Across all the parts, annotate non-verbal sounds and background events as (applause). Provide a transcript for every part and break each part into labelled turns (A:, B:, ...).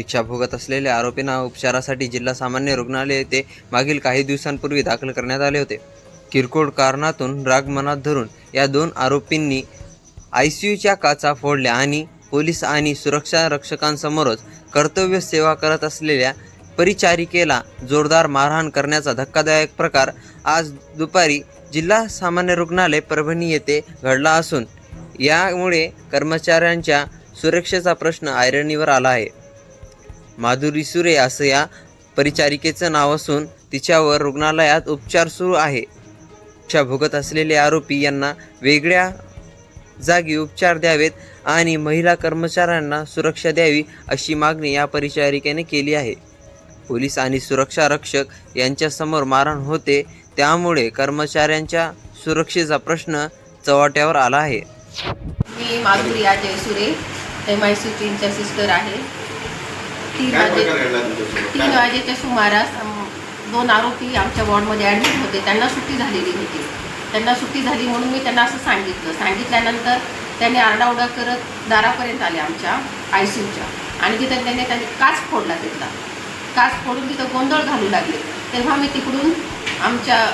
A: शिक्षा भोगत असलेल्या आरोपींना उपचारासाठी जिल्हा सामान्य रुग्णालय येथे मागील काही दिवसांपूर्वी दाखल करण्यात आले होते. किरकोळ कारणातून राग मनात धरून या दोन आरोपींनी आय सी यूच्या काचा फोडल्या आणि पोलीस आणि सुरक्षा रक्षकांसमोरच कर्तव्य सेवा करत असलेल्या परिचारिकेला जोरदार मारहाण करण्याचा धक्कादायक प्रकार आज दुपारी जिल्हा सामान्य रुग्णालय परभणी येथे घडला असून यामुळे कर्मचाऱ्यांच्या सुरक्षेचा प्रश्न ऐरणीवर आला आहे. माधुरी सुरे असं या परिचारिकेचं नाव असून तिच्यावर रुग्णालयात उपचार सुरू आहे. शिक्षा भोगत असलेले आरोपी यांना वेगळ्या जागी उपचार द्यावेत आणि महिला कर्मचाऱ्यांना सुरक्षा द्यावी अशी मागणी या परिचारिकेने केली आहे. पोलीस आणि सुरक्षा रक्षक यांच्यासमोर मारहाण होते त्यामुळे कर्मचाऱ्यांच्या सुरक्षेचा प्रश्न चव्हाट्यावर आला आहे.
B: मी Madhuri Ajay Sure M I C टीमच्या सिस्टर आहे. तीन वाजे? तीन वाजेच्या सुमारास दोन आरोपी आमच्या वॉर्डमध्ये ॲडमिट होते. त्यांना सुट्टी झालेली होती. त्यांना सुट्टी झाली म्हणून मी त्यांना असं सांगितलं. सांगितल्यानंतर त्यांनी आरडाओरडा करत दारापर्यंत आले आमच्या आय सी यूच्या आणि तिथं त्यांनी त्यांनी काच फोडला तिथला. काच फोडून तिथं गोंधळ घालू लागले. तेव्हा मी तिकडून आमच्या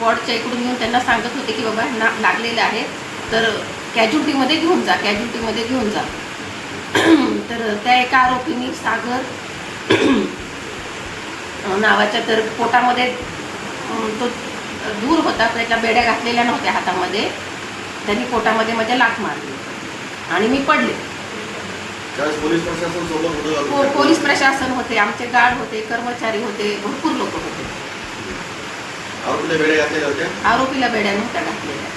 B: वॉर्डच्या इकडून येऊन त्यांना सांगत होते की बाबा ना लागलेले आहे. तर कॅज्युल्टीमध्ये घेऊन जा कॅज्युल्टीमध्ये घेऊन जा. (coughs) तर त्या एका आरोपींनी सागर (coughs) नावाच्या तर पोटामध्ये तो दूर होता त्याच्या बेड्या घातलेल्या नव्हत्या हातामध्ये. त्यांनी पोटामध्ये माझ्या लाट मारली. आणि मी पडले.
C: त्यावेळेस पोलीस प्रशासन होतं
B: आमचे गार्ड होते कर्मचारी होते भरपूर लोक होते.
C: आरोपीला
B: बेड्या नव्हत्या घातलेल्या.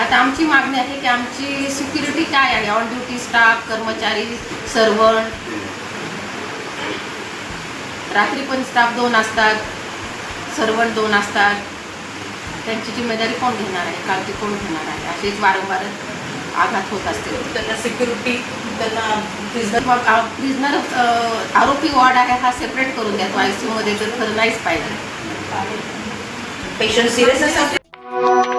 C: आता
B: आमची मागणी आहे की आमची सिक्युरिटी काय आहे? ऑन ड्युटी स्टाफ कर्मचारी सर्वंट रात्री पण स्टाफ दोन असतात सर्वंट दोन असतात. त्यांची जिम्मेदारी कोण घेणार आहे? काळजी कोण घेणार आहे? असेच वारंवार आघात होत असते
D: त्यांना सिक्युरिटी त्यांना
B: प्रिझनर आरोपी वॉर्ड आहे हा सेपरेट करून द्या. तो आय सी यूमध्ये तर खरं नाहीच पाहिजे
D: पेशंट सिरियस असतात